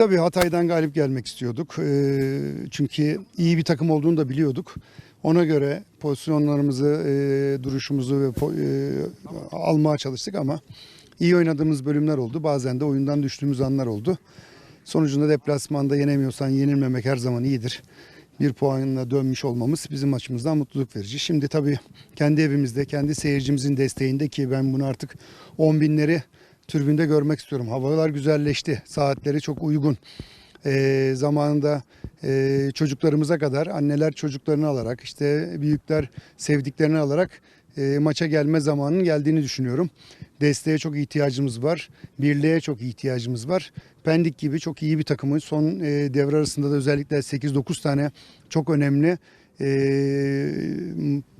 Tabii Hatay'dan galip gelmek istiyorduk. Ee, Çünkü iyi bir takım olduğunu da biliyorduk. Ona göre pozisyonlarımızı, e, duruşumuzu ve po- e, almaya çalıştık ama iyi oynadığımız bölümler oldu. Bazen de oyundan düştüğümüz anlar oldu. Sonucunda deplasmanda yenemiyorsan yenilmemek her zaman iyidir. Bir puanla dönmüş olmamız bizim açımızdan mutluluk verici. Şimdi tabii kendi evimizde, kendi seyircimizin desteğinde ki ben bunu artık 10 binleri türbünde görmek istiyorum. Havalar güzelleşti, saatleri çok uygun. Ee, zamanında e, çocuklarımıza kadar anneler çocuklarını alarak işte büyükler sevdiklerini alarak e, maça gelme zamanının geldiğini düşünüyorum. Desteğe çok ihtiyacımız var. Birliğe çok ihtiyacımız var. Pendik gibi çok iyi bir takımın son e, devre arasında da özellikle 8-9 tane çok önemli e,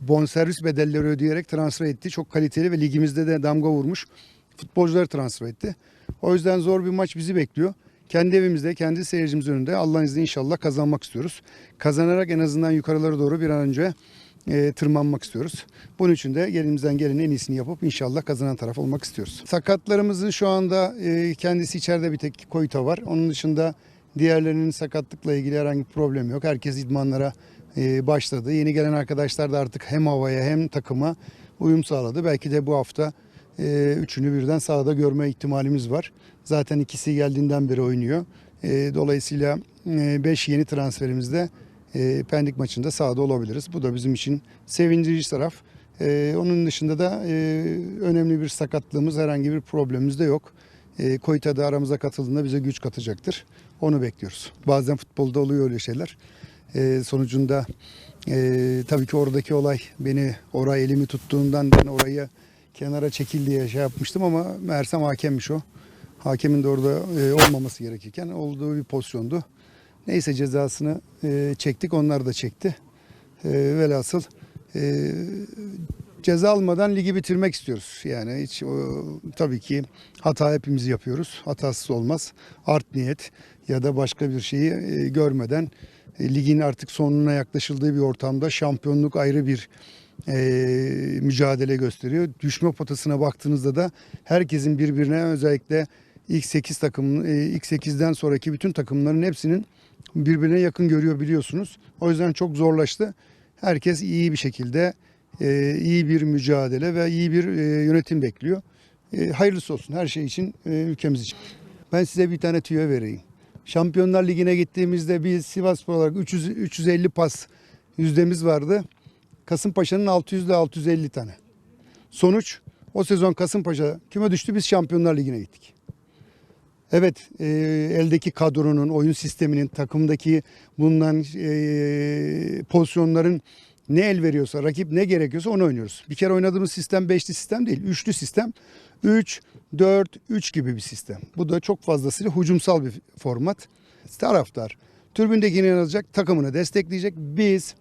bonservis bedelleri ödeyerek transfer etti. Çok kaliteli ve ligimizde de damga vurmuş futbolcuları transfer etti. O yüzden zor bir maç bizi bekliyor. Kendi evimizde, kendi seyircimiz önünde Allah'ın izniyle inşallah kazanmak istiyoruz. Kazanarak en azından yukarılara doğru bir an önce e, tırmanmak istiyoruz. Bunun için de elimizden gelenin en iyisini yapıp inşallah kazanan taraf olmak istiyoruz. Sakatlarımızın şu anda e, kendisi içeride bir tek Koyta var. Onun dışında diğerlerinin sakatlıkla ilgili herhangi bir problem yok. Herkes idmanlara e, başladı. Yeni gelen arkadaşlar da artık hem havaya hem takıma uyum sağladı. Belki de bu hafta e, üçünü birden sahada görme ihtimalimiz var. Zaten ikisi geldiğinden beri oynuyor. E, dolayısıyla 5 yeni transferimizde e, Pendik maçında sahada olabiliriz. Bu da bizim için sevindirici taraf. E, onun dışında da e, önemli bir sakatlığımız, herhangi bir problemimiz de yok. E, Koyta da aramıza katıldığında bize güç katacaktır. Onu bekliyoruz. Bazen futbolda oluyor öyle şeyler. E, sonucunda e, tabii ki oradaki olay beni oraya elimi tuttuğundan ben orayı kenara çekil diye şey yapmıştım ama meğersem hakemmiş o. Hakemin de orada e, olmaması gerekirken olduğu bir pozisyondu. Neyse cezasını e, çektik onlar da çekti. E, velhasıl e, ceza almadan ligi bitirmek istiyoruz. Yani hiç o, tabii ki hata hepimiz yapıyoruz. Hatasız olmaz. Art niyet ya da başka bir şeyi e, görmeden e, ligin artık sonuna yaklaşıldığı bir ortamda şampiyonluk ayrı bir e, mücadele gösteriyor. Düşme potasına baktığınızda da herkesin birbirine özellikle ilk 8 takım e, ilk 8'den sonraki bütün takımların hepsinin birbirine yakın görüyor biliyorsunuz. O yüzden çok zorlaştı. Herkes iyi bir şekilde e, iyi bir mücadele ve iyi bir e, yönetim bekliyor. Hayırlısı olsun her şey için ülkemiz için. Ben size bir tane tüyo vereyim. Şampiyonlar Ligi'ne gittiğimizde biz Sivasspor olarak 300, 350 pas yüzdemiz vardı. Kasımpaşa'nın 600 ile 650 tane. Sonuç o sezon Kasımpaşa küme düştü biz Şampiyonlar Ligi'ne gittik. Evet e, eldeki kadronun, oyun sisteminin, takımdaki bulunan e, pozisyonların ne el veriyorsa, rakip ne gerekiyorsa onu oynuyoruz. Bir kere oynadığımız sistem beşli sistem değil, üçlü sistem. 3, 4, 3 gibi bir sistem. Bu da çok fazlasıyla hücumsal bir format. Taraftar tribündekini yazacak, takımını destekleyecek. Biz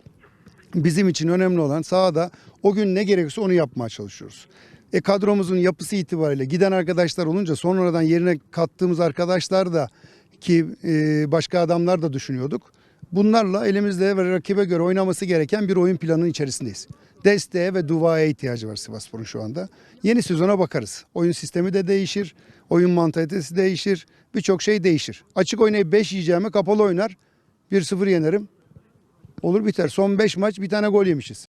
bizim için önemli olan sahada o gün ne gerekiyorsa onu yapmaya çalışıyoruz. E kadromuzun yapısı itibariyle giden arkadaşlar olunca sonradan yerine kattığımız arkadaşlar da ki e, başka adamlar da düşünüyorduk. Bunlarla elimizde ve rakibe göre oynaması gereken bir oyun planının içerisindeyiz. Desteğe ve duaya ihtiyacı var Sivasspor'un şu anda. Yeni sezona bakarız. Oyun sistemi de değişir, oyun mantalitesi değişir, birçok şey değişir. Açık oynayıp 5 yiyeceğime kapalı oynar, 1-0 yenerim. Olur biter. Son 5 maç bir tane gol yemişiz.